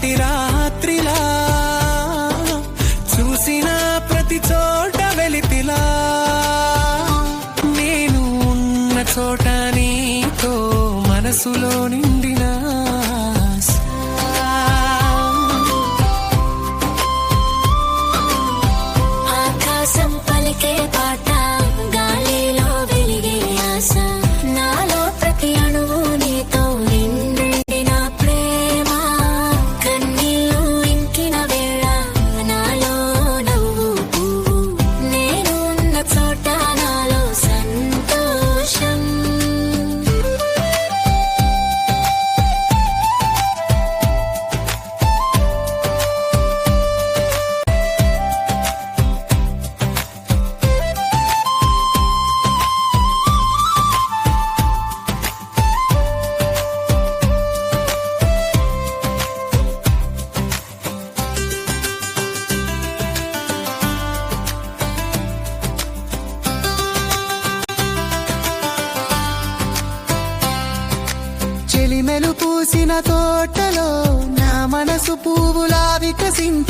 నిన్నటి రాత్రిలా చూసిన ప్రతి చోట వెలితిలా నేను ఉన్న చోట నీతో మనసులో నిండినా చెలిమెలు పూసిన తోటలో నా మనసు పువ్వులా వికసించ